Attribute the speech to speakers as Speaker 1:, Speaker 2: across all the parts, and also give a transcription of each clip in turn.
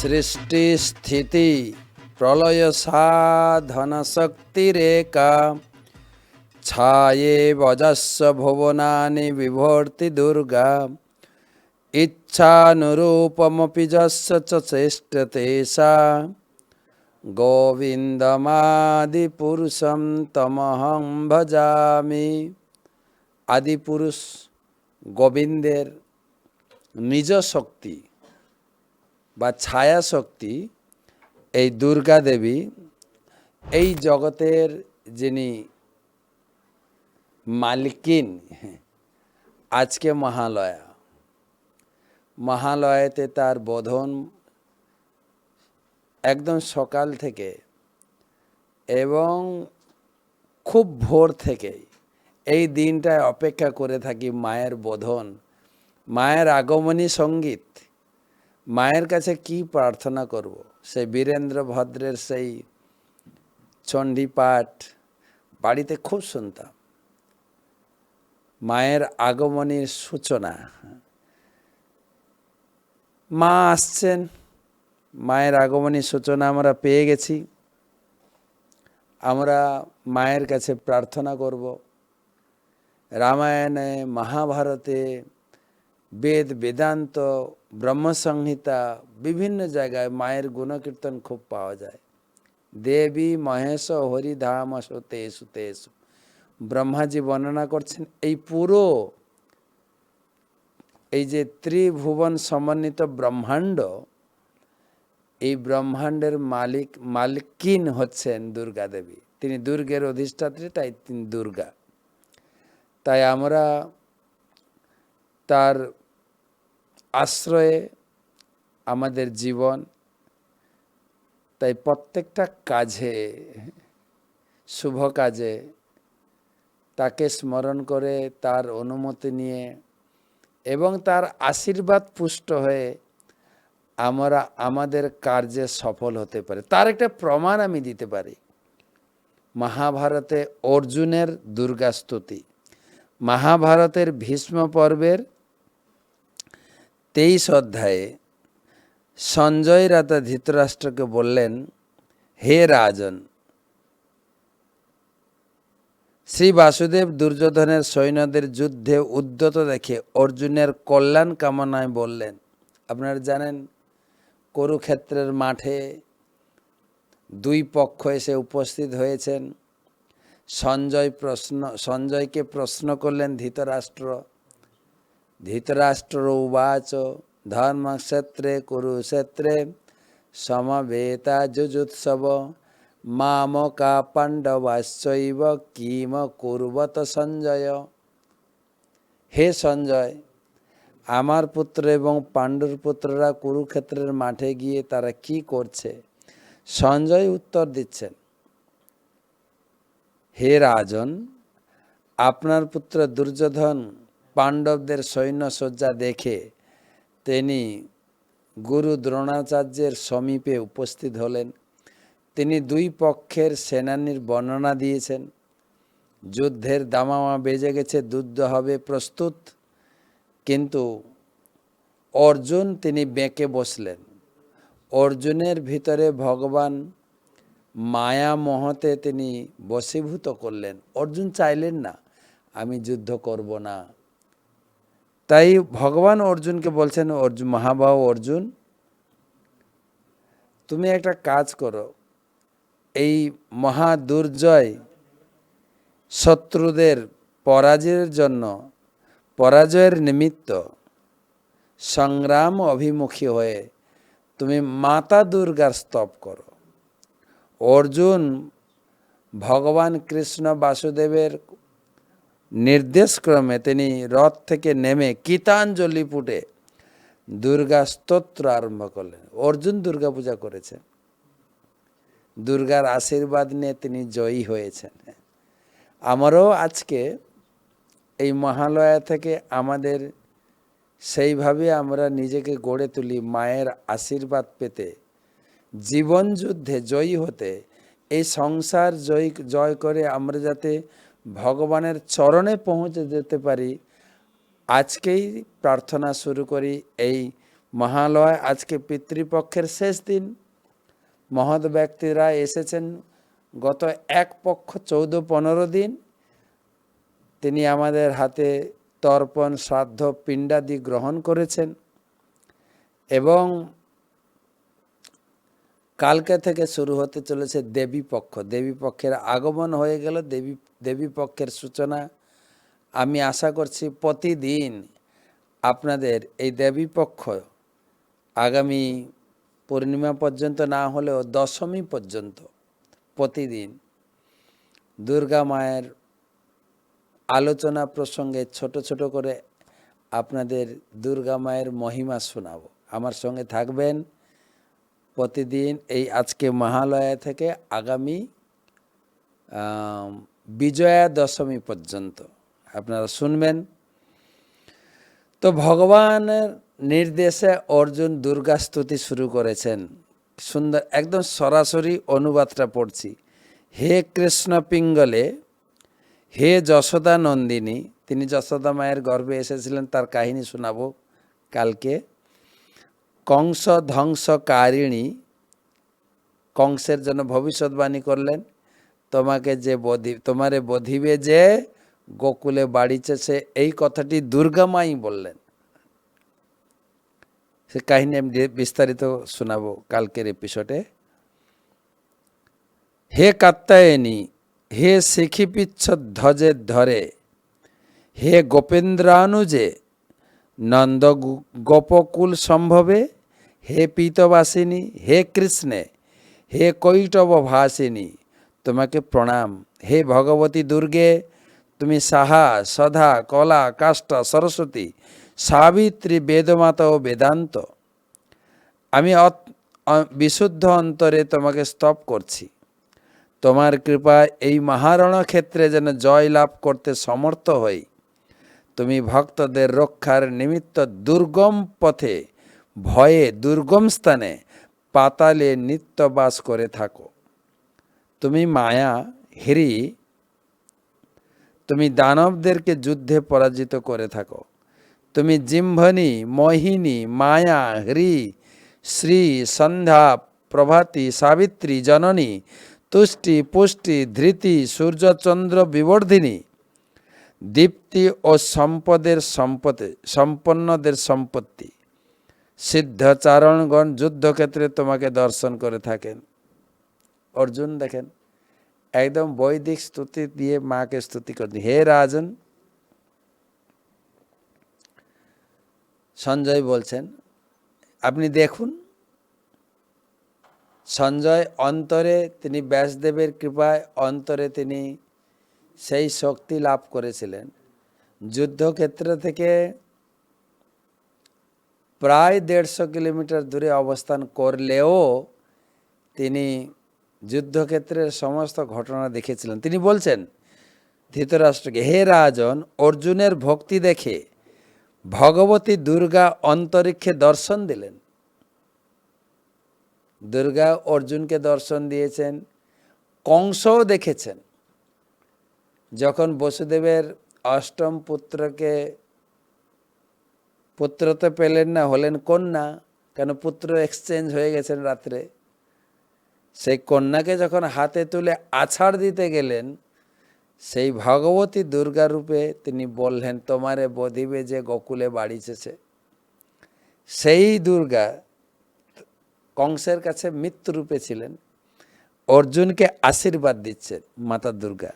Speaker 1: সৃষ্টি স্থিতি, প্রলয় সাধন শক্তিরেকা ছায়ে বজস্ব ভুবনানি বিভর্তি দুর্গা, ইচ্ছানুরূপমপি যস্য চেষ্টতে সা গোবিন্দমাদিপুরুষম তমহং ভজামি, আদিপুরুষ গোবিন্দের নিজ শক্তি বা ছায়া শক্তি এই দুর্গা দেবী, এই জগতের যিনি মালিকিন, আজকে মহালয়া। মহালয়াতে তার বোধন একদম সকাল থেকে এবং খুব ভোর থেকে এই দিনটায় অপেক্ষা করে থাকি মায়ের বোধন, মায়ের আগমনী সংগীত, মায়ের কাছে কি প্রার্থনা করব? সেই বীরেন্দ্র ভদ্রের সেই চণ্ডী পাঠ বাড়িতে খুব শুনতাম। মায়ের আগমনীর সূচনা, মা আসছেন, মায়ের আগমনী সূচনা আমরা পেয়ে গেছি। আমরা মায়ের কাছে প্রার্থনা করব। রামায়ণে, মহাভারতে, বেদ, বেদান্ত, ব্রহ্মসংহিতা, বিভিন্ন জায়গায় মায়ের গুণকীর্তন খুব পাওয়া যায়। দেবী, মহেশ, হরিধাম তেসু তেসু। ব্রহ্মাজি বর্ণনা করছেন, এই পুরো, এই যে ত্রিভুবন সমন্বিত ব্রহ্মাণ্ড, এই ব্রহ্মাণ্ডের মালিক, মালিকিন হচ্ছেন দুর্গা দেবী। তিনি দুর্গের অধিষ্ঠাত্রী, তাই তিনি দুর্গা। তাই আমরা তার আশ্রয়ে আমাদের জীবন, তাই প্রত্যেকটা কাজে, শুভ কাজে তাকে স্মরণ করে তার অনুমতি নিয়ে এবং তার আশীর্বাদ পুষ্ট হয়ে আমরা আমাদের কার্যে সফল হতে পারে। তার একটা প্রমাণ আমি দিতে পারি। মহাভারতে অর্জুনের দুর্গাস্তুতি মহাভারতের ভীষ্ম পর্বের তেইশ অধ্যায়ে সঞ্জয় রাতা ধৃতরাষ্ট্রকে বললেন, হে রাজন, শ্রী বাসুদেব দুর্যোধনের সৈন্যদের যুদ্ধে উদ্যত দেখে অর্জুনের কল্যাণ কামনায় বললেন। আপনারা জানেন, কুরুক্ষেত্রের মাঠে দুই পক্ষ এসে উপস্থিত হয়েছেন। সঞ্জয় প্রশ্ন, সঞ্জয়কে প্রশ্ন করলেন ধৃতরাষ্ট্র। ধৃতরাষ্ট্র উবাচ, ধর্মক্ষেত্রে, কুরুক্ষেত্রে, সমবেতা যুজুৎসব মামকা পাণ্ডবাশ্চৈব, কিম কুর্বত সঞ্জয়। হে সঞ্জয়, আমার পুত্র এবং পাণ্ডুর পুত্ররা কুরুক্ষেত্রের মাঠে গিয়ে তারা কি করছে? সঞ্জয় উত্তর দিচ্ছেন হে রাজন, আপনার পুত্র দুর্যোধন পাণ্ডবদের সৈন্য সজ্জা দেখে তিনি গুরু দ্রোণাচার্যের সমীপে উপস্থিত হলেন। তিনি দুই পক্ষের সেনানির বর্ণনা দিয়েছেন। যুদ্ধের দামামা বেজে গেছে, যুদ্ধ হবে প্রস্তুত। কিন্তু অর্জুন তিনি বেঁকে বসলেন। অর্জুনের ভিতরে ভগবান মায়া মহতে তিনি বশীভূত করলেন। অর্জুন চাইলেন না, আমি যুদ্ধ করব না। তাই ভগবান অর্জুনকে বলছেন অর্জুন মহাবাহু অর্জুন, তুমি একটা কাজ করো। এই মহা দুর্জয় শত্রুদের পরাজয়ের জন্য, পরাজয়ের নিমিত্ত সংগ্রাম অভিমুখী হয়ে তুমি মাতা দুর্গার স্তব করো। অর্জুন ভগবান কৃষ্ণ বাসুদেবের নির্দেশক্রমে তিনি রথ থেকে নেমে গীতাঞ্জলি পুটে দুর্গা স্তোত্র আরম্ভ করলেন। অর্জুন দুর্গা পূজা করেছেন। দুর্গার আশীর্বাদ নিয়ে তিনি জয়ী হয়েছেন। আমারও আজকে এই মহালয়া থেকে আমাদের সেইভাবে আমরা নিজেকে গড়ে তুলি, মায়ের আশীর্বাদ পেতে। জীবন যুদ্ধে জয়ী হতে, এই সংসার জয় জয় করে আমরা যাতে ভগবানের চরণে পৌঁছে যেতে পারি, আজকেই প্রার্থনা শুরু করি এই মহালয় আজকে পিতৃপক্ষের শেষ দিন। মহৎ ব্যক্তিরা এসেছেন গত এক পক্ষ চৌদ্দ পনেরো দিন। তিনি আমাদের হাতে তর্পণ, শ্রাদ্ধ, পিণ্ডাদি গ্রহণ করেছেন। এবং কালকে থেকে শুরু হতে চলেছে দেবী পক্ষ। দেবী পক্ষের আগমন হয়ে গেল। দেবী দেবী পক্ষের সূচনা আমি আশা করছি প্রতিদিন আপনাদের এই দেবী পক্ষ আগামী পূর্ণিমা পর্যন্ত, না হলেও দশমী পর্যন্ত প্রতিদিন দুর্গা মায়ের আলোচনা প্রসঙ্গে ছোট ছোট করে আপনাদের দুর্গা মায়ের মহিমা শোনাব। আমার সঙ্গে থাকবেন প্রতিদিন এই আজকে মহালয়া থেকে আগামী বিজয়া দশমী পর্যন্ত। আপনারা শুনবেন। তো ভগবানের নির্দেশে অর্জুন দুর্গা স্তুতি শুরু করেছেন। সুন্দর, একদম সরাসরি অনুবাদটা পড়ছি। হে কৃষ্ণ পিঙ্গলে, হে যশোদা নন্দিনী, তিনি যশোদা মায়ের গর্ভে এসেছিলেন, তার কাহিনী শোনাবো কালকে। কংস ধ্বংসকারিণী, কংসের জন্য ভবিষ্যৎবাণী করলেন, তোমাকে যে বধি, তোমারে বধিবে যে গোকুলে বাড়িছে সে, এই কথাটি দুর্গামাই বললেন। সে কাহিনী আমি বিস্তারিত শোনাবো কালকের এপিসোডে হে কাত্তায়নী হে শিখিপিচ্ছ ধ্বজের ধরে, হে গোপেন্দ্রানুজে, নন্দ গোপকুল সম্ভবে হে পীতবাসিনী, হে কৃষ্ণে, হে কৈটব ভাসিনী তোমাকে প্রণাম। হে ভগবতী দুর্গে, তুমি সাহা, সধা, কলা কাষ্টা সরস্বতী, সাবিত্রী, বেদমাতা ও বেদান্ত। আমি বিশুদ্ধ অন্তরে তোমাকে স্তব করছি। তোমার কৃপায় এই মহারণ ক্ষেত্রে যেন জয় লাভ করতে সমর্থ হই। তুমি ভক্তদের রক্ষার নিমিত্ত দুর্গম পথে ভয়ে দুর্গম স্থানে পাতালে নিত্য বাস করে থাকো। তুমি মায়া, হিরি, তুমি দানবদেরকে যুদ্ধে পরাজিত করে থাকো। তুমি জিম্ভনী, মোহিনী, মায়া, হ্রি, শ্রী, সন্ধ্যা, প্রভাতী, সাবিত্রী, জননী, তুষ্টি, পুষ্টি, ধৃতি সূর্যচন্দ্র বিবর্ধিনী, দীপ্তি ও সম্পদের সম্পদে, সম্পন্নদের সম্পত্তি। সিদ্ধাচারণগণ যুদ্ধক্ষেত্রে তোমাকে দর্শন করে থাকেন। অর্জুন, দেখেন, একদম বৈদিক স্তুতি দিয়ে মাকে স্তুতি করছেন হে রাজন, সঞ্জয় বলছেন, আপনি দেখুন, সঞ্জয় অন্তরে তিনি ব্যাসদেবের কৃপায় অন্তরে তিনি সেই শক্তি লাভ করেছিলেন। যুদ্ধক্ষেত্র থেকে প্রায় দেড়শো কিলোমিটার দূরে অবস্থান করলেও তিনি যুদ্ধক্ষেত্রের সমস্ত ঘটনা দেখেছিলেন। তিনি বলছেন, ধৃতরাষ্ট্রকে, হে রাজন, অর্জুনের ভক্তি দেখে ভগবতী দুর্গা অন্তরিক্ষে দর্শন দিলেন। দুর্গা অর্জুনকে দর্শন দিয়েছেন, কংসও দেখেছেন। যখন বসুদেবের অষ্টম পুত্রকে পুত্র তো পেলেন না, হলেন কন্যা। কেন পুত্র এক্সচেঞ্জ হয়ে গেছেন রাত্রে? সেই কন্যাকে যখন হাতে তুলে আছাড় দিতে গেলেন, সেই ভগবতী দুর্গা রূপে তিনি বললেন, তোমারে বধিবে যে গোকুলে বাড়িছেছে সেই দুর্গা কংসের কাছে মৃত্যু রূপে ছিলেন। অর্জুনকে আশীর্বাদ দিচ্ছে মাতা দুর্গা।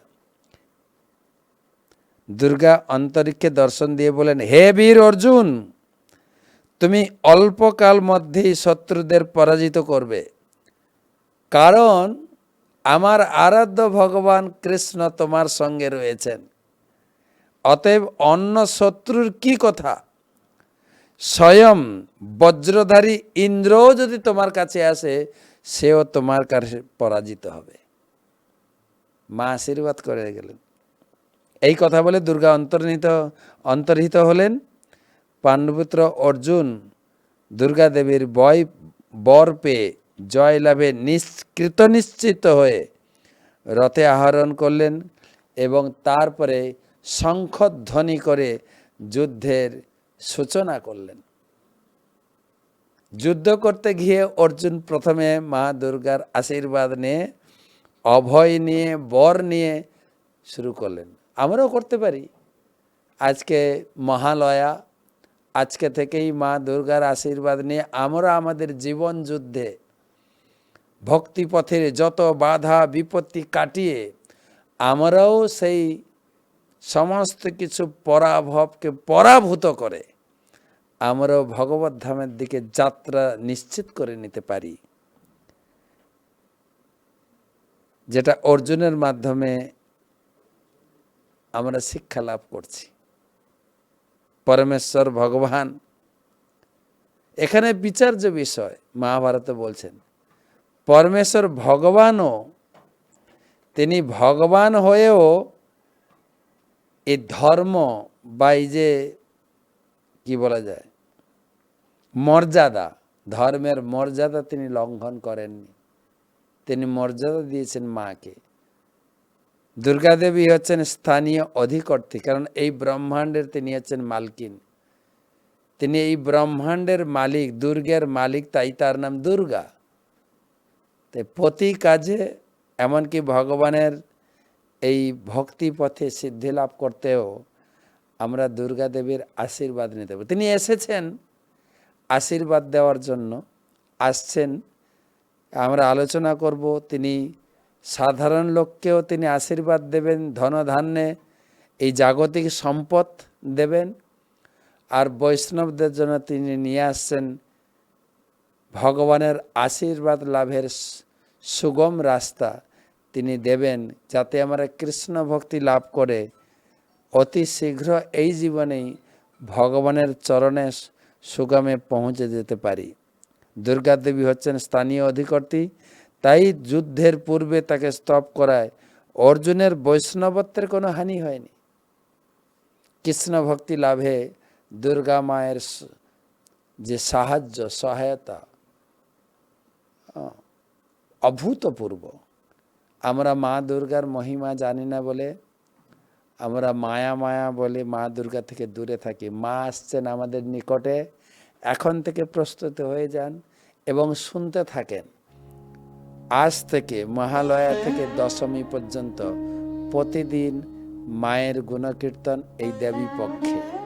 Speaker 1: দুর্গা অন্তরিক্ষে দর্শন দিয়ে বলেন, হে বীর অর্জুন তুমি অল্পকাল মধ্যেই শত্রুদের পরাজিত করবে। কারণ আমার আরাধ্য ভগবান কৃষ্ণ তোমার সঙ্গে রয়েছেন। অতএব অন্য শত্রুর কি কথা? স্বয়ং বজ্রধারী ইন্দ্রও যদি তোমার কাছে আসে, সেও তোমার কাছে পরাজিত হবে। মা আশীর্বাদ করে গেলেন। এই কথা বলে দুর্গা অন্তর্নিহিত, অন্তর্হিত হলেন। পাণ্ডুপুত্র অর্জুন দুর্গা দেবীর বয় বর পেয়ে জয়লাভে নিষ্কৃত নিশ্চিত হয়ে রথে আহরণ করলেন এবং তারপরে শঙ্খধ্বনি করে যুদ্ধের সূচনা করলেন। যুদ্ধ করতে গিয়ে অর্জুন প্রথমে মা দুর্গার আশীর্বাদ নিয়ে, অভয় নিয়ে, বর নিয়ে শুরু করলেন। আমরাও করতে পারি। আজকে মহালয়া আজকে থেকেই মা দুর্গার আশীর্বাদ নিয়ে আমরা আমাদের জীবন যুদ্ধে ভক্তিপথের যত বাধা বিপত্তি কাটিয়ে আমরাও সেই সমস্ত কিছু পরাভবকে পরাভূত করে আমরাও ভগবত ধামের দিকে যাত্রা নিশ্চিত করে নিতে পারি। যেটা অর্জুনের মাধ্যমে আমরা শিক্ষা লাভ করছি। পরমেশ্বর ভগবান। এখানে বিচার্য বিষয়, মহাভারতে বলছেন, পরমেশ্বর ভগবানও, তিনি ভগবান হয়েও এই ধর্ম বা এই যে কি বলা যায়, মর্যাদা, ধর্মের মর্যাদা তিনি লঙ্ঘন করেননি। তিনি মর্যাদা দিয়েছেন মাকে। দুর্গাদেবী হচ্ছেন স্থানীয় অধিকর্ত্রী, কারণ এই ব্রহ্মাণ্ডের তিনি হচ্ছেন মালকিন। তিনি এই ব্রহ্মাণ্ডের মালিক, দুর্গের মালিক, তাই তার নাম দুর্গা। তো প্রতি কাজে এমনকি ভগবানের এই ভক্তি পথে সিদ্ধি লাভ করতেও আমরা দুর্গা দেবীর আশীর্বাদ নিতে পারি। তিনি এসেছেন আশীর্বাদ দেওয়ার জন্য, আসছেন, আমরা আলোচনা করব, তিনি সাধারণ লোককেও তিনি আশীর্বাদ দেবেন, ধনধান্যে এই জাগতিক সম্পদ দেবেন। আর বৈষ্ণবদের জন্য তিনি নিয়ে আসছেন ভগবানের আশীর্বাদ লাভের সুগম রাস্তা। তিনি দেবেন যাতে আমরা কৃষ্ণ ভক্তি লাভ করে অতি শীঘ্র এই জীবনেই ভগবানের চরণে সুগমে পৌঁছে যেতে পারি। দুর্গা দেবী হচ্ছেন স্থানীয় অধিকর্ত্রী। তাই যুদ্ধের পূর্বে তাকে স্তব করায়। অর্জুনের বৈষ্ণবত্বের কোনো হানি হয়নি। কৃষ্ণ ভক্তি লাভে দুর্গা মায়ের যে সাহায্য, সহায়তা অভূতপূর্ব। আমরা মা দুর্গার মহিমা জানি না বলে, আমরা মায়া মায়া বলে মা দুর্গা থেকে দূরে থাকি। মা আসছেন আমাদের নিকটে, এখন থেকে প্রস্তুত হয়ে যান এবং শুনতে থাকেন। আজ থেকে মহালয়া থেকে দশমী পর্যন্ত প্রতিদিন মায়ের গুণকীর্তন এই দেবী পক্ষে।